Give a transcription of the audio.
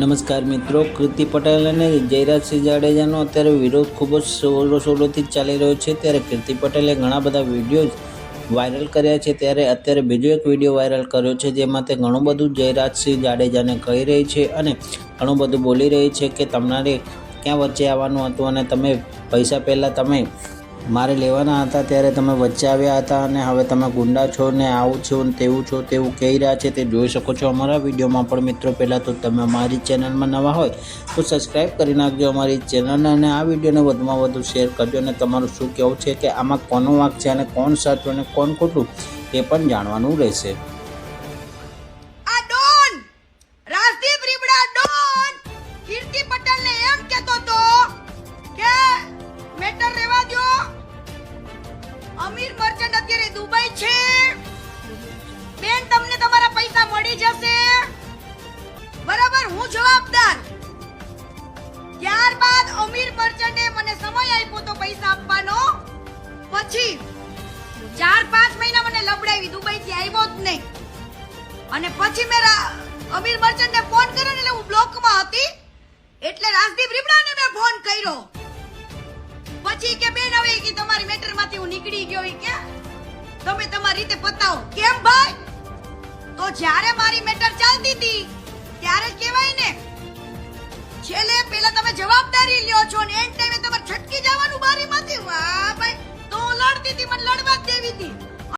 નમસ્કાર મિત્રો, કૃતિ પટેલ અને જયરાજસિંહ જાડેજાનો અત્યારે વિરોધ ખૂબ જ સોલો સોલોથી ચાલી રહ્યો છે. ત્યારે કીર્તિ પટેલે ઘણા બધા વીડિયો વાયરલ કર્યા છે. ત્યારે અત્યારે બીજો એક વીડિયો વાયરલ કર્યો છે, જેમાં તે ઘણું બધું જયરાજસિંહ જાડેજાને કહી રહી છે અને ઘણું બધું બોલી રહી છે કે તમારે ક્યાં વચ્ચે આવવાનું હતું અને તમે પૈસા પહેલાં તમે મારે લેવાના હતા ત્યારે તમે વચ્ચે આવ્યા હતા અને હવે તમે ગુંડા છો ને આવું છો ને તેવું છો તેવું કહી રહ્યા છે તે જોઈ શકો છો અમારા વિડીયોમાં પણ મિત્રો પહેલાં તો તમે અમારી ચેનલમાં નવા હોય તો સબસ્ક્રાઈબ કરી નાખજો અમારી ચેનલને અને આ વિડીયોને વધુમાં વધુ શેર કરજો અને તમારું શું કહેવું છે કે આમાં કોનો વાંક છે અને કોણ સાચું અને કોણ ખોટું એ પણ જાણવાનું રહેશે. મર્ચન્ટ અત્યારે દુબઈ છે. બેન, તમને તમારા પૈસા મળી જશે. બરાબર? હું જવાબદાર. ત્યારબાદ અમીર મર્ચન્ટે મને સમય આપ્યો તો પૈસા આપવાનો. પછી ચાર પાંચ મહિના મને લબડાવી દુબઈ થી આવ્યો જ નહીં. અને પછી મેં અમીર મર્ચન્ટ ને ફોન કર્યો એટલે હું બ્લોકમાં હતી. એટલે રાજદીપ રીબડાને મેં ફોન કર્યો. પછી કે બેન, હવે કે તમારી મેટરમાંથી હું નીકળી ગયો ઈ કે તમે તમારી રીતે પતાવો. કેમ ભાઈ? તો જ્યારે મારી મેટર ચાલતી હતી, ત્યારે જ